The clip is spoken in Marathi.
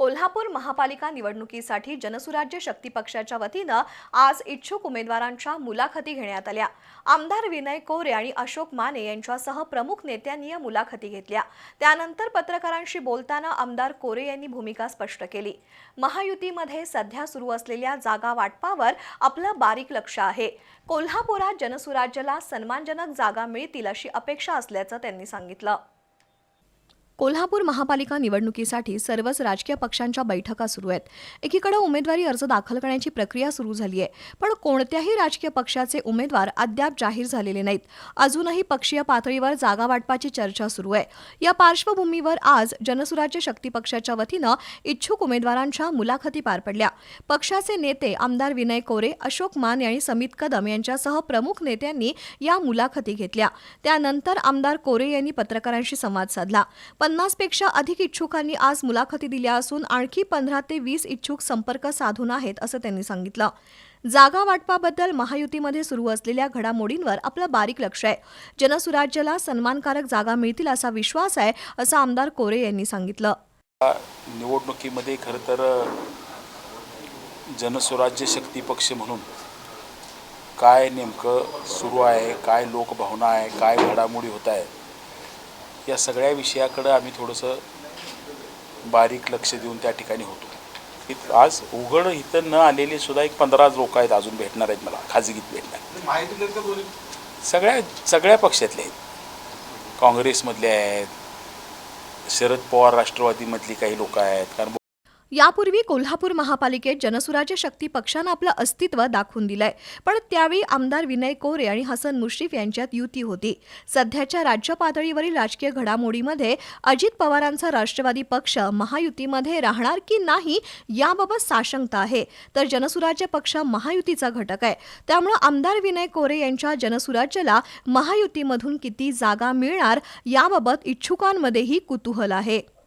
कोल्हापूर महापालिका निवडणुकीसाठी जनसुराज्य शक्ती पक्षाच्या वतीनं आज इच्छुक उमेदवारांच्या मुलाखती घेण्यात आल्या. आमदार विनय कोरे आणि अशोक माने यांच्यासह प्रमुख नेत्यांनी या मुलाखती घेतल्या. त्यानंतर पत्रकारांशी बोलताना आमदार कोरे यांनी भूमिका स्पष्ट केली. महायुतीमध्ये सध्या सुरू असलेल्या जागा वाटपावर आपलं बारीक लक्ष आहे. कोल्हापुरात जनसुराज्याला सन्मानजनक जागा मिळतील अशी अपेक्षा असल्याचं त्यांनी सांगितलं. कोल्हापूर महापालिका निवडणुकीसाठी सर्वच राजकीय पक्षांच्या बैठका सुरू आहेत. एकीकडे उमेदवारी अर्ज दाखल करण्याची प्रक्रिया सुरू झाली आहे पण कोणत्याही राजकीय पक्षाचे उमेदवार अद्याप जाहीर झालेले नाहीत. अजूनही पक्षीय पातळीवर जागा वाटपाची चर्चा सुरू आहे. या पार्श्वभूमीवर आज जनसुराज्य शक्ती पक्षाच्या वतीनं इच्छुक उमेदवारांच्या मुलाखती पार पडल्या. पक्षाचे नेते आमदार विनय कोरे अशोक मान आणि समित कदम यांच्यासह प्रमुख नेत्यांनी या मुलाखती घेतल्या. त्यानंतर आमदार कोरे यांनी पत्रकारांशी संवाद साधला. पन्नासपेक्षा अधिक इच्छुकांनी आज मुलाखती दिल्या असून आणखी पंधरा ते वीस इच्छुक संपर्क साधून आहेत असं त्यांनी सांगितलं. जागा वाटपाबद्दल महायुतीमध्ये सुरू असलेल्या घडामोडींवर आपलं बारीक लक्ष आहे. जनसुराज्याला सन्मानकारक जागा मिळतील असा विश्वास आहे असं आमदार कोरे यांनी सांगितलं. निवडणुकीमध्ये खरं तर जनस्वराज्य शक्ती पक्ष म्हणून काय नेमकं सुरू आहे काय लोकभावना आहे काय घडामोडी होत आहे या सगळ्या विषयाकडं आम्ही थोडंसं बारीक लक्ष देऊन त्या ठिकाणी होतो. इत- आज उघड इथं न आलेले सुद्धा एक पंधरा लोक आहेत अजून भेटणार आहेत मला खाजगीत भेटणार. दोन्ही? सगळ्या सगळ्या पक्षातले आहेत. काँग्रेसमधले आहेत शरद पवार राष्ट्रवादीमधली काही लोक आहेत कारण यापूर्वी कोल्हापूर महापालिकेत जनसुराज्य शक्ती पक्षानं आपलं अस्तित्व दाखवून दिलंय. पण त्यावेळी आमदार विनय कोरे आणि हसन मुश्रीफ यांच्यात युती होती. सध्याच्या राज्य पातळीवरील राजकीय घडामोडीमध्ये अजित पवारांचा राष्ट्रवादी पक्ष महायुतीमध्ये राहणार की नाही याबाबत साशंकता आहे. तर जनसुराज्य पक्ष महायुतीचा घटक आहे. त्यामुळे आमदार विनय कोरे यांच्या जनसुराज्याला महायुतीमधून किती जागा मिळणार याबाबत इच्छुकांमध्येही कुतूहल आहे.